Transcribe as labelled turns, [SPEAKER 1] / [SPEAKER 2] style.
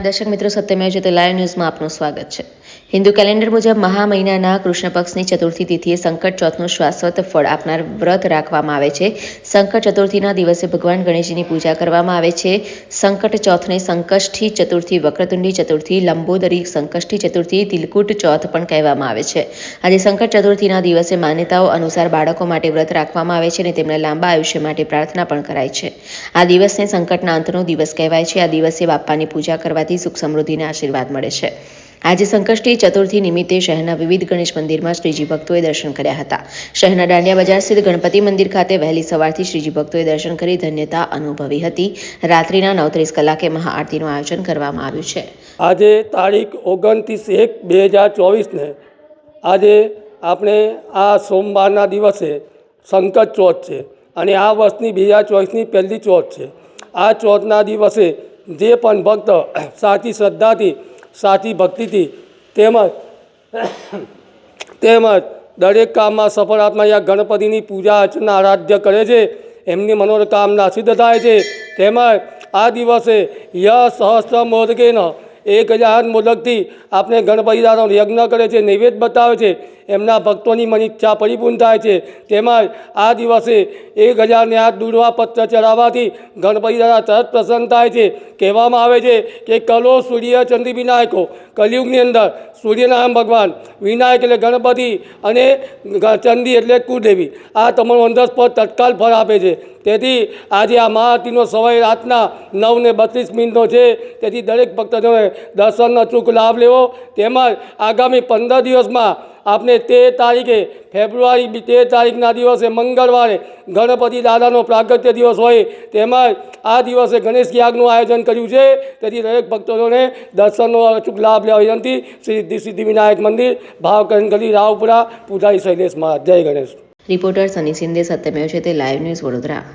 [SPEAKER 1] દર્શક મિત્રો સત્યમેવ તે લાઈવ ન્યૂઝમાં આપનું સ્વાગત છે. હિન્દુ કેલેન્ડર મુજબ મહા મહિનાના કૃષ્ણ પક્ષની ચતુર્થી તિથિએ સંકટ ચોથનું શાશ્વત ફળ આપનાર વ્રત રાખવામાં આવે છે. સંકટ ચતુર્થીના દિવસે ભગવાન ગણેશજીની પૂજા કરવામાં આવે છે. સંકટ ચોથને સંકષ્ઠી ચતુર્થી, વક્રતુંડી ચતુર્થી, લંબોદરી સંકષ્ઠી ચતુર્થી, તિલકુટ ચોથ પણ કહેવામાં આવે છે. આજે સંકટ ચતુર્થીના દિવસે માન્યતાઓ અનુસાર બાળકો માટે વ્રત રાખવામાં આવે છે અને તેમને લાંબા આયુષ્ય માટે પ્રાર્થના પણ કરાય છે. આ દિવસને સંકટના અંતનો દિવસ કહેવાય છે. આ દિવસે બાપ્પાની પૂજા કરવાથી સુખ સમૃદ્ધિના આશીર્વાદ મળે છે. આજે સંકષ્ટી ચતુર્થી નિમિત્તે શહેરના વિવિધ ગણેશ મંદિરમાં શ્રીજી ભક્તોએ દર્શન કર્યા હતા. શહેરના દાંડિયા બજાર સ્થિત ગણપતિ મંદિર ખાતે વહેલી સવારથી શ્રીજી ભક્તોએ દર્શન કરી ધન્યતા અનુભવી હતી. રાત્રિના નવત્રીસ કલાકે મહાઆરતીનું આયોજન કરવામાં આવ્યું છે.
[SPEAKER 2] આજે તારીખ ઓગણત્રીસ એક બે હજાર ચોવીસને આજે આપણે આ સોમવારના દિવસે સંકટ ચોથ છે અને આ વર્ષની બે હજાર ચોવીસની પહેલી ચોથ છે. આ ચોથના દિવસે જે પણ ભક્ત સાચી શ્રદ્ધાથી સાચી ભક્તિથી તેમજ તેમજ દરેક કામમાં સફળાત્મા યા ગણપતિની પૂજા અર્ચના આરાધ્ય કરે છે, એમની મનોકામના સિદ્ધ થાય છે. તેમજ આ દિવસે ય સહસ્ત્ર મોદકેન એક હજાર મોદકથી આપણે ગણપતિદાનો યજ્ઞ કરે છે, નૈવેદ્ય બતાવે છે, એમના ભક્તોની મન ઈચ્છા પરિપૂર્ણ થાય છે. તેમજ આ દિવસે એક હજારને આ દૂરવા પત્ર ચડાવવાથી ગણપતિદાદા તરત પ્રસન્ન થાય છે. કહેવામાં આવે છે કે કલો સૂર્ય ચંદ્ર વિનાયકો, કલયુગની અંદર સૂર્યનારાયણ ભગવાન, વિનાયક એટલે ગણપતિ અને ચંદી એટલે કુળદેવી. આ તમારું અંધસ્પદ તત્કાલ ફળ આપે છે. તેથી આજે આ મહાઆરતીનો સમય રાતના નવ ને બત્રીસ મિનિટનો છે. તેથી દરેક ભક્તજનોએ દર્શનનો અચૂક લાભ લેવો. તેમજ આગામી પંદર દિવસમાં આપણે તેર તારીખે ફેબ્રુઆરી તેર તારીખના દિવસે મંગળવારે ગણપતિ દાદાનો પ્રાગત્ય દિવસ હોય. તેમજ આ દિવસે ગણેશ યાગનું આયોજન કર્યું છે. તેથી દરેક ભક્તોને દર્શનનો અચૂક લાભ લેવા વિનંતી. શ્રી સિદ્ધિ સિદ્ધિ વિનાયક મંદિર, ભાવકરણ ગલી, રાવપુરા, પૂજારી શૈલેષ મહારાજ. જય Ganesh.
[SPEAKER 1] Reporter Sunny Shinde Satyamev Jayate live news Vadodara.